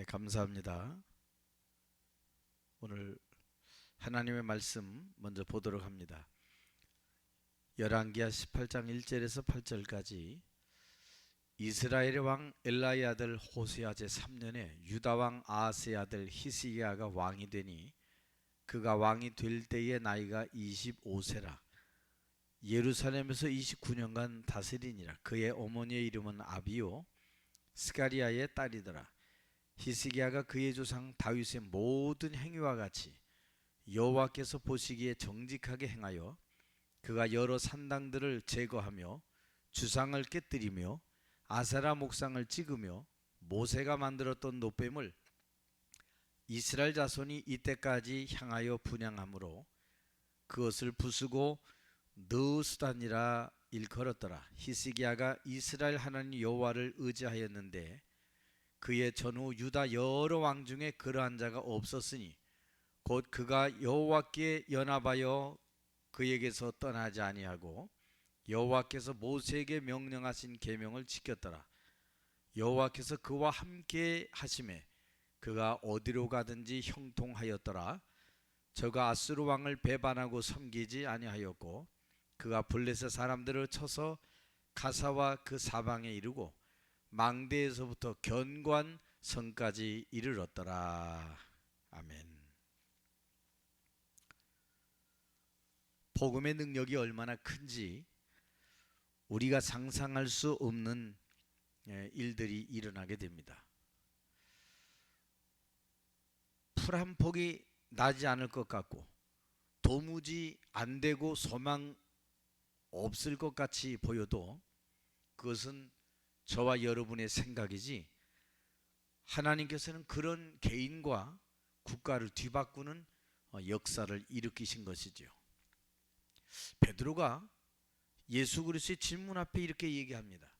네, 감사합니다. 오늘 하나님의 말씀 먼저 보도록 합니다. 열왕기하 18장 1절에서 8절까지 이스라엘의 왕 엘라의 아들 호세아 제 3년에 유다 왕 아하스의 아들 히스기야가 왕이 되니 그가 왕이 될 때의 나이가 25세라 예루살렘에서 29년간 다스리니라 그의 어머니의 이름은 아비요 스가리아의 딸이더라 히스기야가 그의 조상 다윗의 모든 행위와 같이 여호와께서 보시기에 정직하게 행하여 그가 여러 산당들을 제거하며 주상을 깨뜨리며 아세라 목상을 찍으며 모세가 만들었던 노뱀을 이스라엘 자손이 이때까지 향하여 분양함으로 그것을 부수고 느수단이라 일컬었더라. 히스기야가 이스라엘 하나님 여호와를 의지하였는데 그의 전후 유다 여러 왕 중에 그러한 자가 없었으니 곧 그가 여호와께 연합하여 그에게서 떠나지 아니하고 여호와께서 모세에게 명령하신 계명을 지켰더라. 여호와께서 그와 함께 하심에 그가 어디로 가든지 형통하였더라. 저가 아수르 왕을 배반하고 섬기지 아니하였고 그가 블레셋 사람들을 쳐서 가사와 그 사방에 이르고 망대에서부터 견관 성까지 이르렀더라. 아멘. 복음의 능력이 얼마나 큰지 우리가 상상할 수 없는 예, 일들이 일어나게 됩니다. 풀 한 폭이 나지 않을 것 같고 도무지 안 되고 소망 없을 것 같이 보여도 그것은 저와 여러분의 생각이지 하나님께서는 그런 개인과 국가를 뒤바꾸는 어, 역사를 일으키신 것이지요. 베드로가 예수 그리스도의 질문 앞에 이렇게 얘기합니다.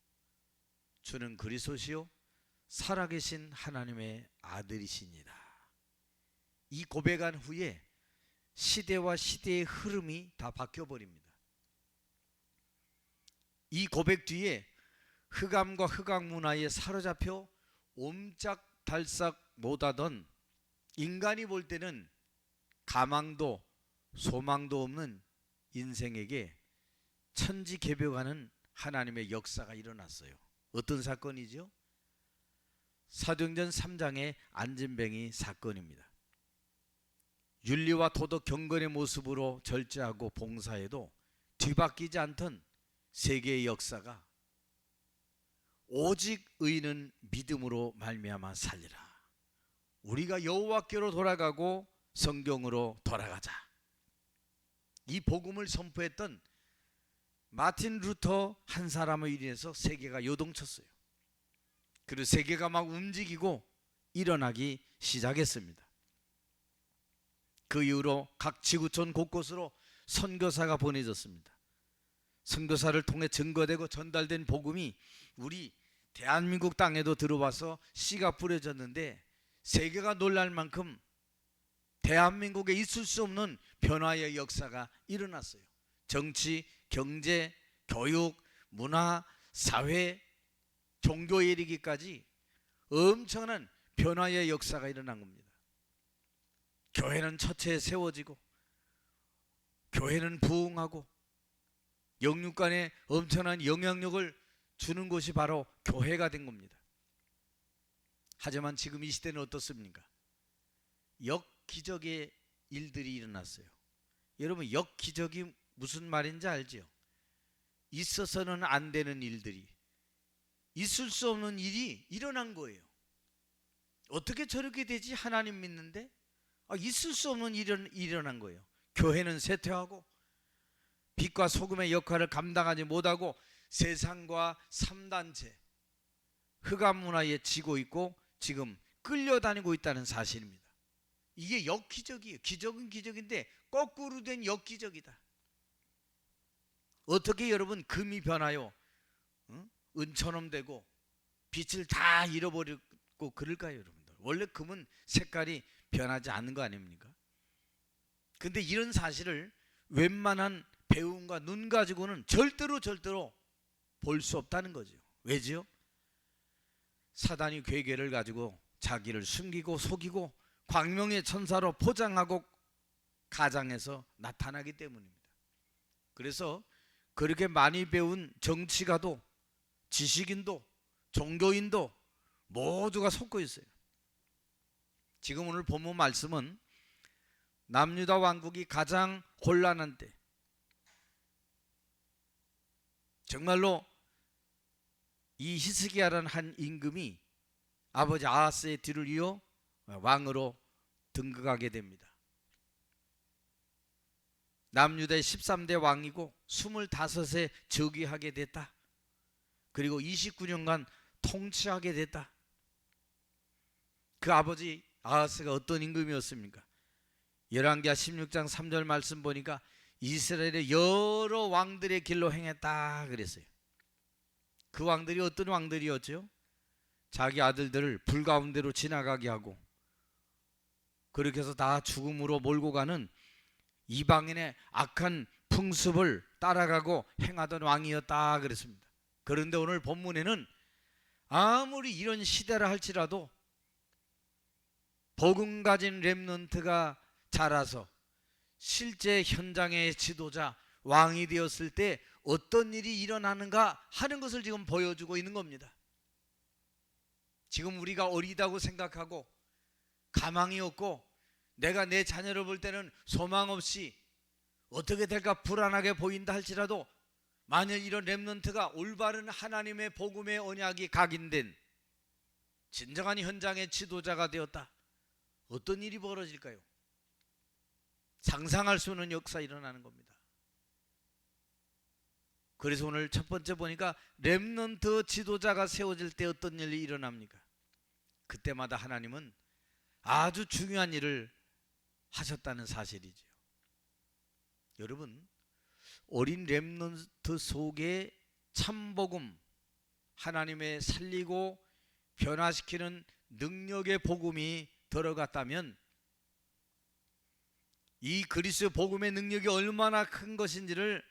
주는 그리스도시요 살아계신 하나님의 아들이시니다. 이 고백한 후에 시대와 시대의 흐름이 다 바뀌어 버립니다. 이 고백 뒤에 흑암과 흑암 문화에 사로잡혀 옴짝달싹 못하던 인간이 볼 때는 가망도 소망도 없는 인생에게 천지 개벽하는 하나님의 역사가 일어났어요. 어떤 사건이죠? 사도행전 3장의 안진뱅이 사건입니다. 윤리와 도덕 경건의 모습으로 절제하고 봉사해도 뒤바뀌지 않던 세계의 역사가 오직 의는 믿음으로 말미암아 살리라. 우리가 여호와께로 돌아가고 성경으로 돌아가자. 이 복음을 선포했던 마틴 루터 한 사람을 인해서 세계가 요동쳤어요. 그리고 세계가 막 움직이고 일어나기 시작했습니다. 그 이후로 각 지구촌 곳곳으로 선교사가 보내졌습니다. 선교사를 통해 증거되고 전달된 복음이 우리 대한민국 땅에도 들어와서 씨가 뿌려졌는데 세계가 놀랄 만큼 대한민국에 있을 수 없는 변화의 역사가 일어났어요. 정치, 경제, 교육, 문화, 사회, 종교에 이르기까지 엄청난 변화의 역사가 일어난 겁니다. 교회는 처체에 세워지고 교회는 부흥하고 영육간에 엄청난 영향력을 주는 곳이 바로 교회가 된 겁니다. 하지만 지금 이 시대는 어떻습니까? 역기적의 일들이 일어났어요. 여러분 역기적이 무슨 말인지 알지요? 있어서는 안 되는 일들이 있을 수 없는 일이 일어난 거예요. 어떻게 저렇게 되지? 하나님 믿는데 아, 있을 수 없는 일이 일어난 거예요. 교회는 쇠퇴하고 빛과 소금의 역할을 감당하지 못하고 세상과 삼단체 흑암 문화에 지고 있고 지금 끌려다니고 있다는 사실입니다. 이게 역기적이에요. 기적은 기적인데 거꾸로 된 역기적이다. 어떻게 여러분 금이 변하여 응? 은처럼 되고 빛을 다 잃어버리고 그럴까요, 여러분들? 원래 금은 색깔이 변하지 않는 거 아닙니까? 근데 이런 사실을 웬만한 배움과 눈 가지고는 절대로 절대로 볼 수 없다는 거죠. 왜지요? 사단이 괴계를 가지고 자기를 숨기고 속이고 광명의 천사로 포장하고 가장해서 나타나기 때문입니다. 그래서 그렇게 많이 배운 정치가도 지식인도 종교인도 모두가 속고 있어요. 지금 오늘 본문 말씀은 남유다 왕국이 가장 혼란한 때 정말로 이 히스기야라는 한 임금이 아버지 아하스의 뒤를 이어 왕으로 등극하게 됩니다. 남유다의 13대 왕이고 25세 즉위하게 됐다. 그리고 29년간 통치하게 됐다. 그 아버지 아하스가 어떤 임금이었습니까? 열왕기하 16장 3절 말씀 보니까 이스라엘의 여러 왕들의 길로 행했다 그랬어요. 그 왕들이 어떤 왕들이었죠? 자기 아들들을 불 가운데로 지나가게 하고 그렇게 해서 다 죽음으로 몰고 가는 이방인의 악한 풍습을 따라가고 행하던 왕이었다 그랬습니다. 그런데 오늘 본문에는 아무리 이런 시대라 할지라도 복음 가진 렘넌트가 자라서 실제 현장의 지도자 왕이 되었을 때 어떤 일이 일어나는가 하는 것을 지금 보여주고 있는 겁니다. 지금 우리가 어리다고 생각하고 가망이 없고 내가 내 자녀를 볼 때는 소망 없이 어떻게 될까 불안하게 보인다 할지라도 만약 이런 렘넌트가 올바른 하나님의 복음의 언약이 각인된 진정한 현장의 지도자가 되었다. 어떤 일이 벌어질까요? 상상할 수 없는 역사 일어나는 겁니다. 그래서 오늘 첫 번째 보니까 렘넌트 지도자가 세워질 때 어떤 일이 일어납니까? 그때마다 하나님은 아주 중요한 일을 하셨다는 사실이죠. 여러분 어린 렘넌트 속에 참복음 하나님의 살리고 변화시키는 능력의 복음이 들어갔다면 이 그리스도 복음의 능력이 얼마나 큰 것인지를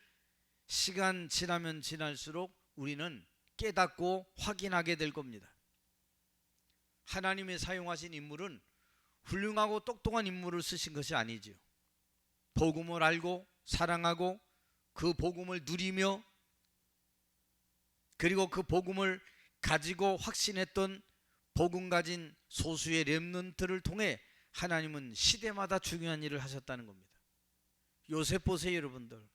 시간 지나면 지날수록 우리는 깨닫고 확인하게 될 겁니다. 하나님의 사용하신 인물은 훌륭하고 똑똑한 인물을 쓰신 것이 아니지요. 복음을 알고 사랑하고 그 복음을 누리며 그리고 그 복음을 가지고 확신했던 복음 가진 소수의 렘넌트를 통해 하나님은 시대마다 중요한 일을 하셨다는 겁니다. 요셉 보세요, 여러분들.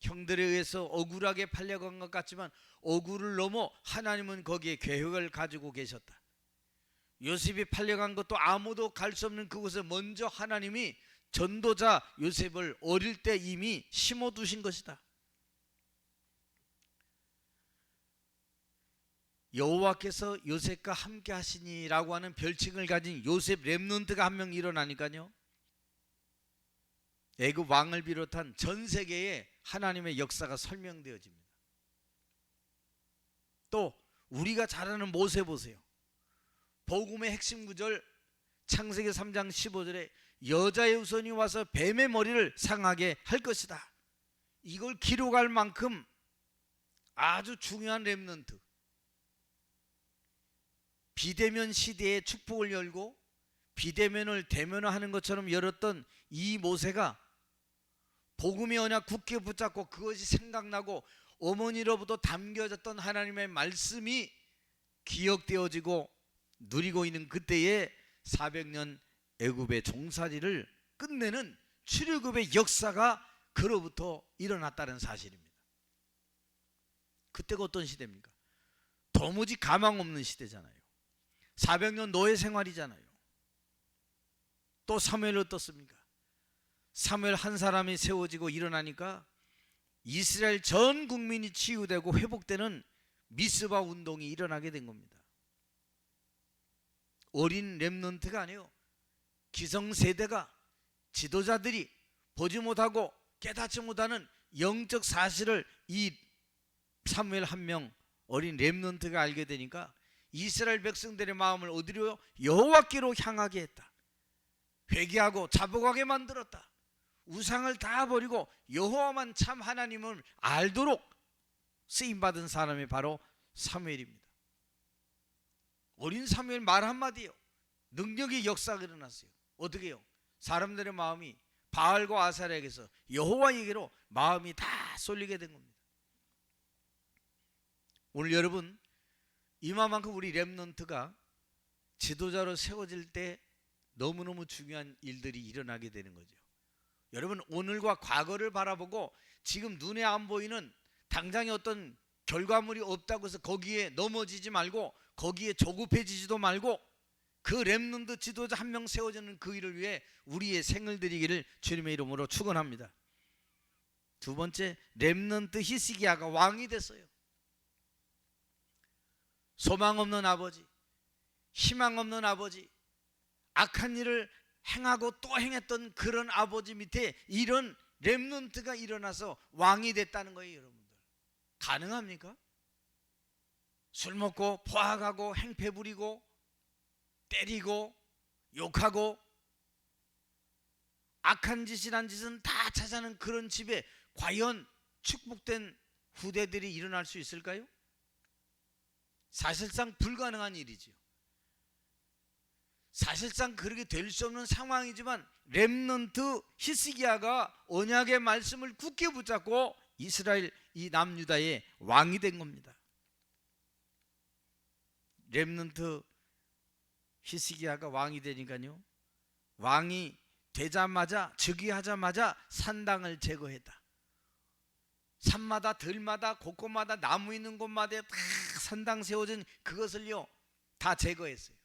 형들에 의해서 억울하게 팔려간 것 같지만 억울을 넘어 하나님은 거기에 계획을 가지고 계셨다. 요셉이 팔려간 것도 아무도 갈 수 없는 그곳에 먼저 하나님이 전도자 요셉을 어릴 때 이미 심어 두신 것이다. 여호와께서 요셉과 함께 하시니라고 하는 별칭을 가진 요셉 렘넌트가 한 명 일어나니까요. 애굽 왕을 비롯한 전 세계에 하나님의 역사가 설명되어집니다. 또 우리가 잘 아는 모세 보세요. 복음의 핵심 구절 창세기 3장 15절에 여자의 우선이 와서 뱀의 머리를 상하게 할 것이다. 이걸 기록할 만큼 아주 중요한 렘넌트. 비대면 시대에 축복을 열고 비대면을 대면화하는 것처럼 열었던 이 모세가 복음의 언약 굳게 붙잡고 그것이 생각나고 어머니로부터 담겨졌던 하나님의 말씀이 기억되어지고 누리고 있는 그때에 400년 애굽의 종살이를 끝내는 출애굽의 역사가 그로부터 일어났다는 사실입니다. 그때가 어떤 시대입니까? 도무지 가망 없는 시대잖아요. 400년 노예 생활이잖아요. 또 사무엘 어떻습니까? 사무엘 한 사람이 세워지고 일어나니까 이스라엘 전 국민이 치유되고 회복되는 미스바 운동이 일어나게 된 겁니다. 어린 렘넌트가 아니요. 기성세대가 지도자들이 보지 못하고 깨닫지 못하는 영적 사실을 이 사무엘 한 명 어린 렘넌트가 알게 되니까 이스라엘 백성들의 마음을 어디로 여호와께로 향하게 했다. 회개하고 자복하게 만들었다. 우상을 다 버리고 여호와만 참 하나님을 알도록 쓰임 받은 사람이 바로 사무엘입니다. 어린 사무엘 말 한마디요. 능력의 역사가 일어났어요. 어떻게요? 사람들의 마음이 바알과 아사랴에게서 여호와에게로 마음이 다 쏠리게 된 겁니다. 오늘 여러분 이마만큼 우리 렘넌트가 지도자로 세워질 때 너무너무 중요한 일들이 일어나게 되는 거죠. 여러분 오늘과 과거를 바라보고 지금 눈에 안 보이는 당장의 어떤 결과물이 없다고 해서 거기에 넘어지지 말고 거기에 조급해지지도 말고 그 렘넌트 지도자 한 명 세워지는 그 일을 위해 우리의 생을 드리기를 주님의 이름으로 축원합니다. 두 번째 렘넌트 히스기야가 왕이 됐어요. 소망 없는 아버지, 희망 없는 아버지, 악한 일을 행하고 또 행했던 그런 아버지 밑에 이런 렘넌트가 일어나서 왕이 됐다는 거예요, 여러분들. 가능합니까? 술 먹고 포악하고 행패 부리고 때리고 욕하고 악한 짓이란 짓은 다 찾아는 그런 집에 과연 축복된 후대들이 일어날 수 있을까요? 사실상 불가능한 일이지요. 사실상 그렇게 될 수 없는 상황이지만 렘넌트 히스기야가 언약의 말씀을 굳게 붙잡고 이스라엘 이 남유다의 왕이 된 겁니다. 렘넌트 히스기야가 왕이 되니까요. 왕이 되자마자 즉위하자마자 산당을 제거했다. 산마다 들마다 곳곳마다 나무 있는 곳마다 다 산당 세워진 그것을요 다 제거했어요.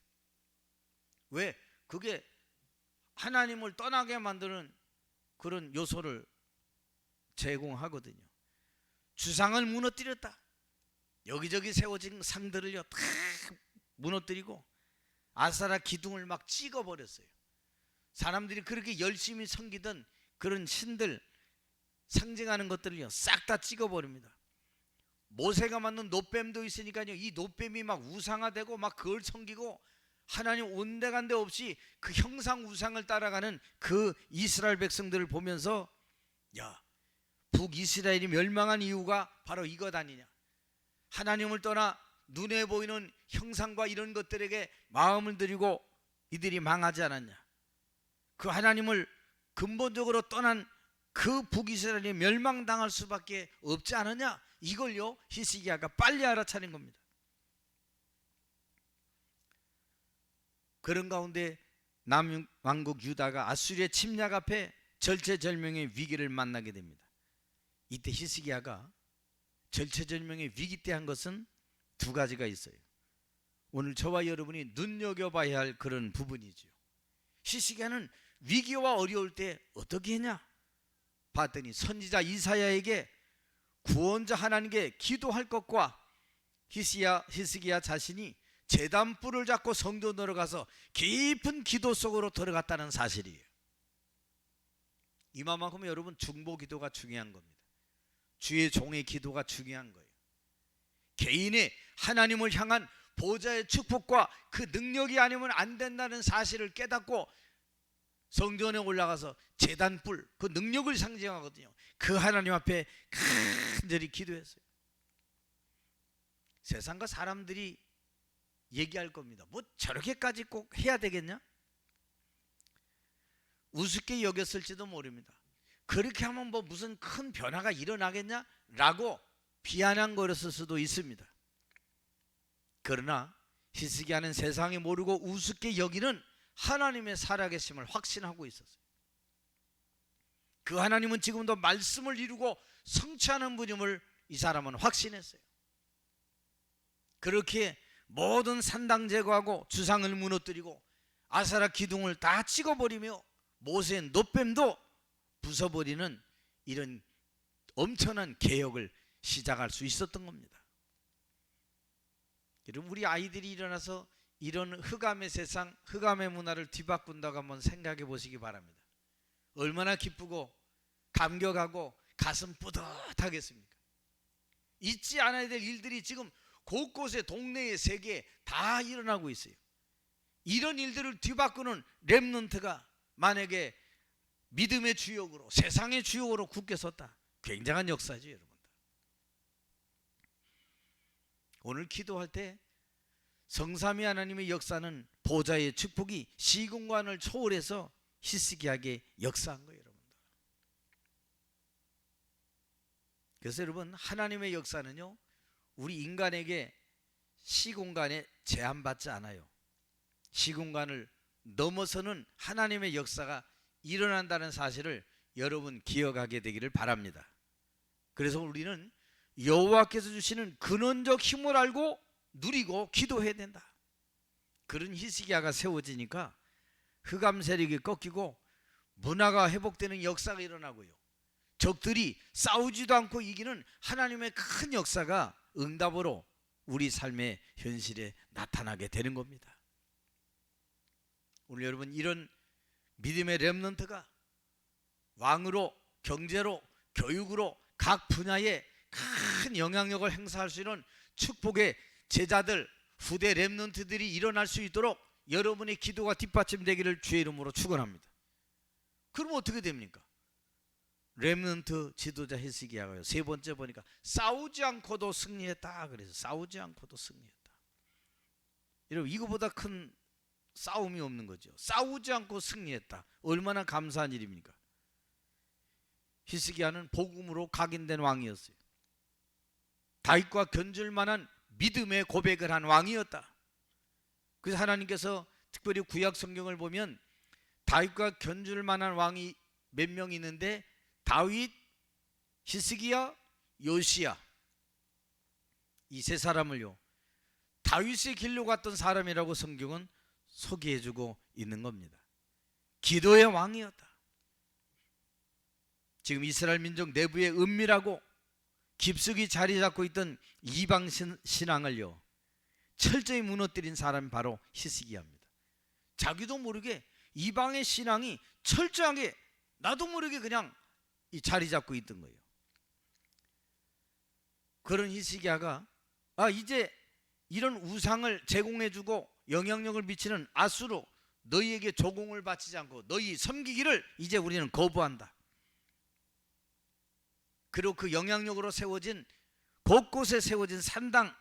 왜? 그게 하나님을 떠나게 만드는 그런 요소를 제공하거든요. 주상을 무너뜨렸다. 여기저기 세워진 상들을요 다 무너뜨리고 아사라 기둥을 막 찍어버렸어요. 사람들이 그렇게 열심히 섬기던 그런 신들 상징하는 것들을요 싹 다 찍어버립니다. 모세가 만든 노뱀도 있으니까요 이 노뱀이 막 우상화되고 막 그걸 섬기고 하나님 온데간데 없이 그 형상 우상을 따라가는 그 이스라엘 백성들을 보면서 야 북이스라엘이 멸망한 이유가 바로 이것 아니냐? 하나님을 떠나 눈에 보이는 형상과 이런 것들에게 마음을 들이고 이들이 망하지 않았냐? 그 하나님을 근본적으로 떠난 그 북이스라엘이 멸망당할 수밖에 없지 않느냐? 이걸요 히스기야가 빨리 알아차린 겁니다 그런 가운데 남왕국 유다가 아수리의 침략 앞에 절체절명의 위기를 만나게 됩니다. 이때 히스기야가 절체절명의 위기 때 한 것은 두 가지가 있어요. 오늘 저와 여러분이 눈여겨봐야 할 그런 부분이죠. 히스기야는 위기와 어려울 때 어떻게 했냐? 봤더니 선지자 이사야에게 구원자 하나님께 기도할 것과 히스기야, 히스기야 자신이 재단불을 잡고 성전으로 가서 깊은 기도 속으로 들어갔다는 사실이에요. 이만큼 여러분 중보 기도가 중요한 겁니다. 주의 종의 기도가 중요한 거예요. 개인의 하나님을 향한 보좌의 축복과 그 능력이 아니면 안 된다는 사실을 깨닫고 성전에 올라가서 재단불 그 능력을 상징하거든요. 그 하나님 앞에 간절히 기도했어요. 세상과 사람들이 얘기할 겁니다. 뭐 저렇게까지 꼭 해야 되겠냐? 우습게 여겼을지도 모릅니다. 그렇게 하면 뭐 무슨 큰 변화가 일어나겠냐? 라고 비아냥거렸을 수도 있습니다. 그러나 히스기야는 세상에 모르고 우습게 여기는 하나님의 살아계심을 확신하고 있었어요. 그 하나님은 지금도 말씀을 이루고 성취하는 분임을 이 사람은 확신했어요. 그렇게 모든 산당 제거하고 주상을 무너뜨리고 아사라 기둥을 다 찍어버리며 모세의 노뱀도 부숴버리는 이런 엄청난 개혁을 시작할 수 있었던 겁니다. 여러분 우리 아이들이 일어나서 이런 흑암의 세상, 흑암의 문화를 뒤바꾼다고 한번 생각해 보시기 바랍니다. 얼마나 기쁘고 감격하고 가슴 뿌듯하겠습니까? 잊지 않아야 될 일들이 지금 곳곳에 동네의 세계에 다 일어나고 있어요. 이런 일들을 뒤바꾸는 렘넌트가 만약에 믿음의 주역으로 세상의 주역으로 굳게 섰다. 굉장한 역사죠, 여러분들. 오늘 기도할 때 성삼위 하나님의 역사는 보좌의 축복이 시공간을 초월해서 희스기하게 역사한 거예요, 여러분들. 그래서 여러분 하나님의 역사는요 우리 인간에게 시공간에 제한받지 않아요. 시공간을 넘어서는 하나님의 역사가 일어난다는 사실을 여러분 기억하게 되기를 바랍니다. 그래서 우리는 여호와께서 주시는 근원적 힘을 알고 누리고 기도해야 된다. 그런 히스기야가 세워지니까 흑암 세력이 꺾이고 문화가 회복되는 역사가 일어나고요. 적들이 싸우지도 않고 이기는 하나님의 큰 역사가 응답으로 우리 삶의 현실에 나타나게 되는 겁니다. 오늘 여러분 이런 믿음의 렘넌트가 왕으로 경제로 교육으로 각 분야에 큰 영향력을 행사할 수 있는 축복의 제자들 후대 렘넌트들이 일어날 수 있도록 여러분의 기도가 뒷받침되기를 주의 이름으로 축원합니다. 그럼 어떻게 됩니까? 렘넌트 지도자 히스기야가요. 세 번째 보니까 싸우지 않고도 승리했다. 그래서 싸우지 않고도 승리했다. 여러분 이거보다 큰 싸움이 없는 거죠. 싸우지 않고 승리했다. 얼마나 감사한 일입니까? 히스기야는 복음으로 각인된 왕이었어요. 다윗과 견줄 만한 믿음의 고백을 한 왕이었다. 그래서 하나님께서 특별히 구약 성경을 보면 다윗과 견줄 만한 왕이 몇 명 있는데 다윗, 히스기야, 요시야 이 세 사람을요 다윗의 길로 갔던 사람이라고 성경은 소개해주고 있는 겁니다. 기도의 왕이었다. 지금 이스라엘 민족 내부에 은밀하고 깊숙이 자리 잡고 있던 이방 신- 신앙을요 철저히 무너뜨린 사람이 바로 히스기야입니다. 자기도 모르게 이방의 신앙이 철저하게 나도 모르게 그냥 이 자리 잡고 있던 거예요. 그런 히스기야가 아 이제 이런 우상을 제공해주고 영향력을 미치는 아수로 너희에게 조공을 바치지 않고 너희 섬기기를 이제 우리는 거부한다. 그리고 그 영향력으로 세워진 곳곳에 세워진 산당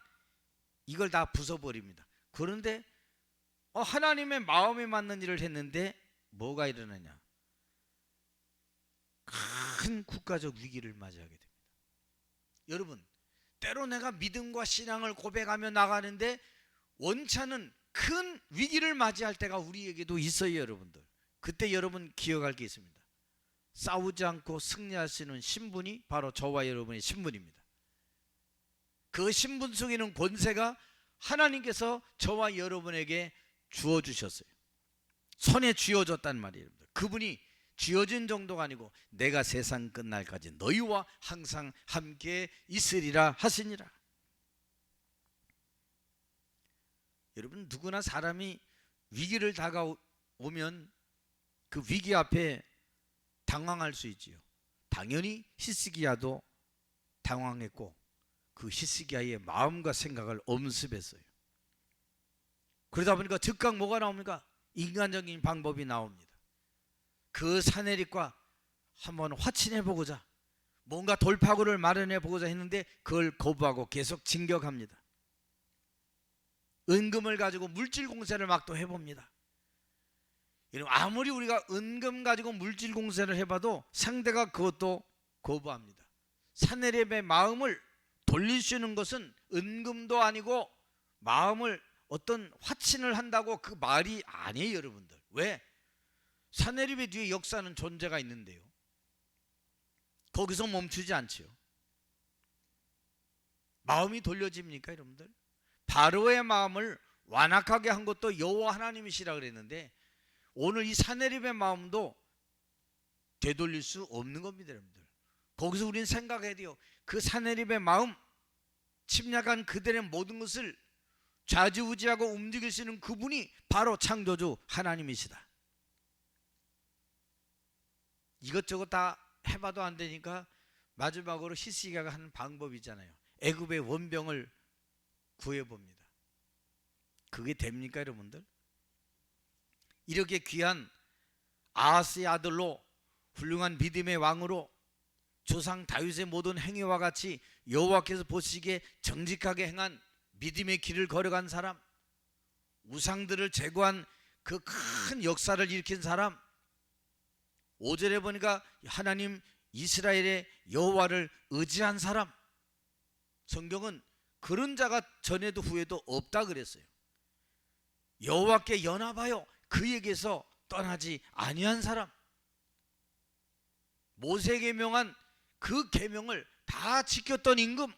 이걸 다 부숴버립니다. 그런데 어, 하나님의 마음에 맞는 일을 했는데 뭐가 일어나냐? 큰 국가적 위기를 맞이하게 됩니다. 여러분, 때로 내가 믿음과 신앙을 고백하며 나가는데 원차는 큰 위기를 맞이할 때가 우리에게도 있어요, 여러분들. 그때 여러분 기억할 게 있습니다. 싸우지 않고 승리할 수 있는 신분이 바로 저와 여러분의 신분입니다. 그 신분 속에는 권세가 하나님께서 저와 여러분에게 주어 주셨어요. 손에 쥐어졌단 말이에요. 그분이 쥐어진 정도가 아니고 내가 세상 끝날까지 너희와 항상 함께 있으리라 하시니라. 여러분 누구나 사람이 위기를 다가오면 그 위기 앞에 당황할 수 있지요. 당연히 히스기야도 당황했고 그 히스기야의 마음과 생각을 엄습했어요. 그러다 보니까 즉각 뭐가 나옵니까? 인간적인 방법이 나옵니다. 그 사내립과 한번 화친해 보고자 뭔가 돌파구를 마련해 보고자 했는데 그걸 거부하고 계속 진격합니다. 은금을 가지고 물질 공세를 막 또 해봅니다. 여러분 아무리 우리가 은금 가지고 물질 공세를 해봐도 상대가 그것도 거부합니다. 사내립의 마음을 돌릴 수 있는 것은 은금도 아니고 마음을 어떤 화친을 한다고 그 말이 아니에요, 여러분들. 왜? 사내립의 뒤에 역사는 존재가 있는데요. 거기서 멈추지 않지요. 마음이 돌려집니까, 여러분들? 바로의 마음을 완악하게 한 것도 여호와 하나님이시라 그랬는데 오늘 이 사내립의 마음도 되돌릴 수 없는 겁니다, 여러분들. 거기서 우리는 생각해야 돼요. 그 사내립의 마음, 침략한 그들의 모든 것을 좌지우지하고 움직일 수 있는 그분이 바로 창조주 하나님이시다. 이것저것 다 해봐도 안 되니까 마지막으로 히스기야가 하는 방법이 있잖아요. 애굽의 원병을 구해봅니다. 그게 됩니까, 여러분들? 이렇게 귀한 아하스의 아들로 훌륭한 믿음의 왕으로 조상 다윗의 모든 행위와 같이 여호와께서 보시기에 정직하게 행한 믿음의 길을 걸어간 사람 우상들을 제거한 그 큰 역사를 일으킨 사람 5절에 보니까 하나님 이스라엘의 여호와를 의지한 사람 성경은 그런 자가 전에도 후에도 없다 그랬어요. 여호와께 연합하여 그에게서 떠나지 아니한 사람 모세에게 명한 그 계명을 다 지켰던 임금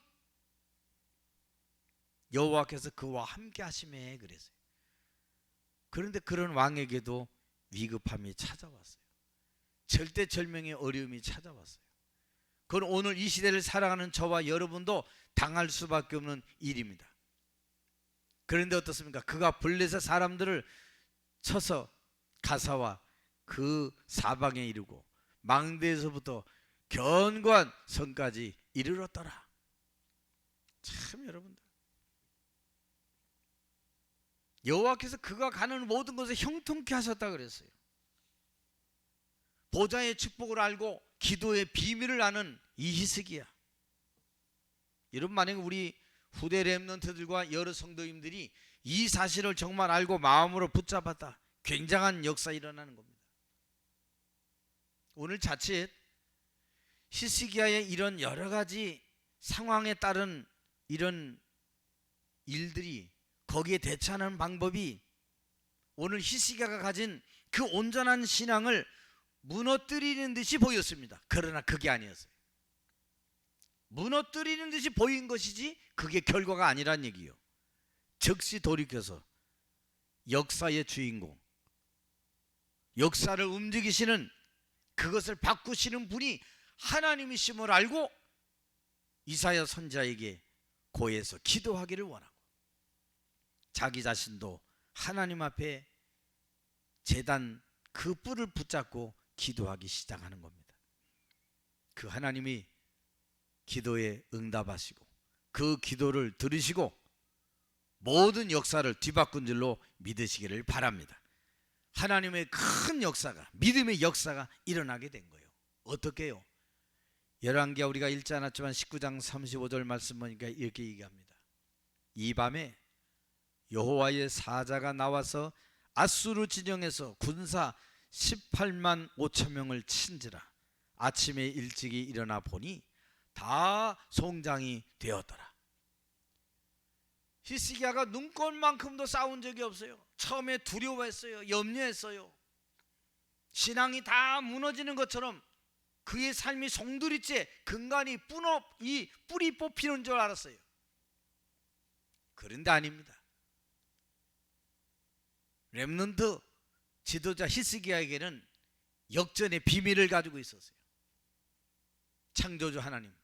여호와께서 그와 함께 하심에 그랬어요. 그런데 그런 왕에게도 위급함이 찾아왔어요. 절대절명의 어려움이 찾아왔어요. 그건 오늘 이 시대를 살아가는 저와 여러분도 당할 수밖에 없는 일입니다. 그런데 어떻습니까? 그가 블레셋 사람들을 쳐서 가사와 그 사방에 이르고 망대에서부터 견고한 성까지 이르렀더라. 참 여러분들 여호와께서 그가 가는 모든 것을 형통케 하셨다 그랬어요. 보좌의 축복을 알고 기도의 비밀을 아는 이 히스기야. 여러분 만약 우리 후대 렘넌트들과 여러 성도님들이 이 사실을 정말 알고 마음으로 붙잡았다. 굉장한 역사 일어나는 겁니다. 오늘 자칫 히스기야의 이런 여러 가지 상황에 따른 이런 일들이 거기에 대처하는 방법이 오늘 히스기야가 가진 그 온전한 신앙을 무너뜨리는 듯이 보였습니다. 그러나 그게 아니었어요. 무너뜨리는 듯이 보인 것이지 그게 결과가 아니란 얘기요. 즉시 돌이켜서 역사의 주인공, 역사를 움직이시는 그것을 바꾸시는 분이 하나님이심을 알고 이사야 선자에게 고해서 기도하기를 원하고 자기 자신도 하나님 앞에 재단 그 뿔을 붙잡고 기도하기 시작하는 겁니다. 그 하나님이 기도에 응답하시고 그 기도를 들으시고 모든 역사를 뒤바꾼 줄로 믿으시기를 바랍니다. 하나님의 큰 역사가 믿음의 역사가 일어나게 된 거예요. 어떻게요? 열왕기야 우리가 읽지 않았지만 19장 35절 말씀 보니까 이렇게 얘기합니다. 이 밤에 여호와의 사자가 나와서 아수르 진영에서 군사 18만 5천 명을 친지라 아침에 일찍이 일어나 보니 다 송장이 되었더라. 히스기야가 눈꽃만큼도 싸운 적이 없어요. 처음에 두려워했어요. 염려했어요. 신앙이 다 무너지는 것처럼 그의 삶이 송두리째 근간이 뿌너 이 뿌리 뽑히는 줄 알았어요. 그런데 아닙니다. 렘넌트 지도자 히스기야에게는 역전의 비밀을 가지고 있었어요. 창조주 하나님.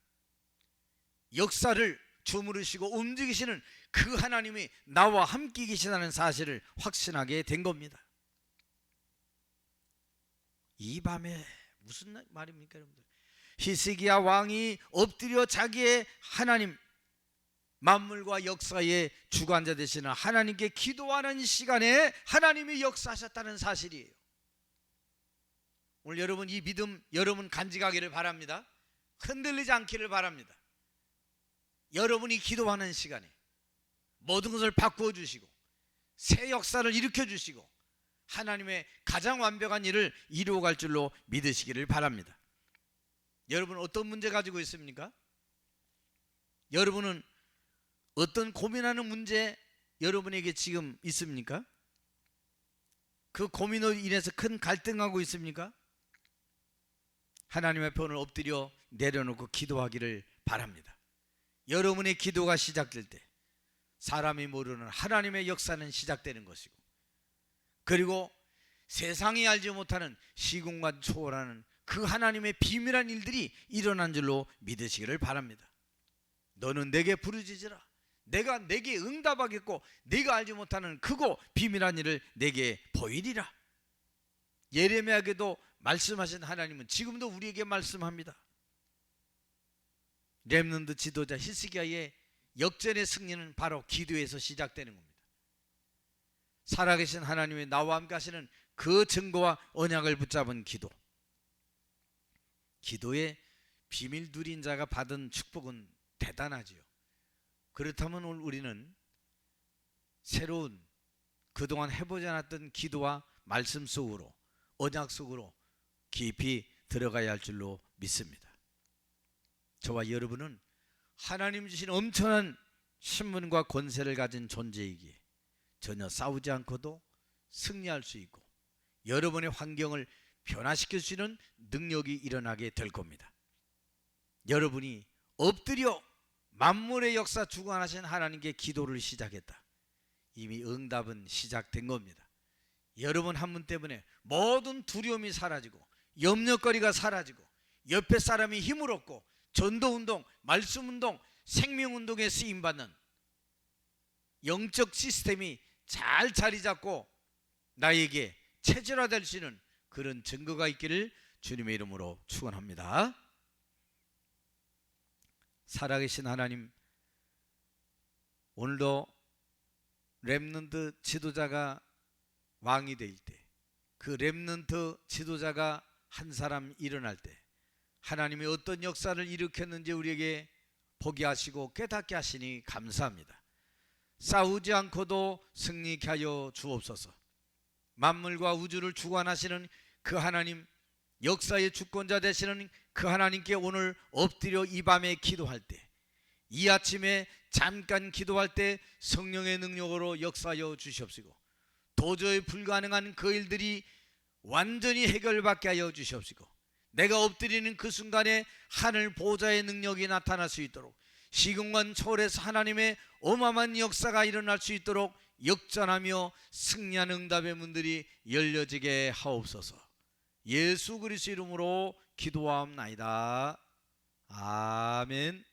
역사를 주무르시고 움직이시는 그 하나님이 나와 함께 계시다는 사실을 확신하게 된 겁니다. 이 밤에 무슨 말입니까, 여러분들? 히스기야 왕이 엎드려 자기의 하나님 만물과 역사의 주관자 되시는 하나님께 기도하는 시간에 하나님이 역사하셨다는 사실이에요. 오늘 여러분 이 믿음 여러분 간직하기를 바랍니다. 흔들리지 않기를 바랍니다. 여러분이 기도하는 시간에 모든 것을 바꾸어 주시고 새 역사를 일으켜 주시고 하나님의 가장 완벽한 일을 이루어 갈 줄로 믿으시기를 바랍니다. 여러분 어떤 문제 가지고 있습니까? 여러분은 어떤 고민하는 문제 여러분에게 지금 있습니까? 그 고민으로 인해서 큰 갈등하고 있습니까? 하나님 앞에 오늘 엎드려 내려놓고 기도하기를 바랍니다. 여러분의 기도가 시작될 때 사람이 모르는 하나님의 역사는 시작되는 것이고 그리고 세상이 알지 못하는 시공간 초월하는 그 하나님의 비밀한 일들이 일어난 줄로 믿으시기를 바랍니다. 너는 내게 부르짖으라. 내가 내게 응답하겠고 네가 알지 못하는 크고 비밀한 일을 내게 보이리라. 예레미야에게도 말씀하신 하나님은 지금도 우리에게 말씀합니다. 렘넌트 지도자 히스기야의 역전의 승리는 바로 기도에서 시작되는 겁니다. 살아계신 하나님의 나와 함께 하시는 그 증거와 언약을 붙잡은 기도. 기도의 비밀 누린 자가 받은 축복은 대단하지요. 그렇다면 오늘 우리는 새로운 그동안 해보지 않았던 기도와 말씀 속으로 언약 속으로 깊이 들어가야 할 줄로 믿습니다. 저와 여러분은 하나님 주신 엄청난 신분과 권세를 가진 존재이기에 전혀 싸우지 않고도 승리할 수 있고 여러분의 환경을 변화시킬 수 있는 능력이 일어나게 될 겁니다. 여러분이 엎드려 만물의 역사 주관하신 하나님께 기도를 시작했다. 이미 응답은 시작된 겁니다. 여러분 한 분 때문에 모든 두려움이 사라지고 염려거리가 사라지고 옆에 사람이 힘을 얻고 전도 운동, 말씀 운동, 생명 운동에 쓰임 받는 영적 시스템이 잘 자리 잡고 나에게 체질화될 수 있는 그런 증거가 있기를 주님의 이름으로 축원합니다. 살아계신 하나님 오늘도 렘넌트 지도자가 왕이 될 때 그 렘넌트 지도자가 한 사람 일어날 때 하나님이 어떤 역사를 일으켰는지 우리에게 보게 하시고 깨닫게 하시니 감사합니다. 싸우지 않고도 승리케 하여 주옵소서. 만물과 우주를 주관하시는 그 하나님, 역사의 주권자 되시는 그 하나님께 오늘 엎드려 이 밤에 기도할 때, 이 아침에 잠깐 기도할 때 성령의 능력으로 역사하여 주시옵시고, 도저히 불가능한 그 일들이 완전히 해결받게 하여 주시옵시고, 내가 엎드리는 그 순간에 하늘 보좌의 능력이 나타날 수 있도록 시공간 초월해서 하나님의 어마어마한 역사가 일어날 수 있도록 역전하며 승리하는 응답의 문들이 열려지게 하옵소서. 예수 그리스도 이름으로 기도하옵나이다. 아멘.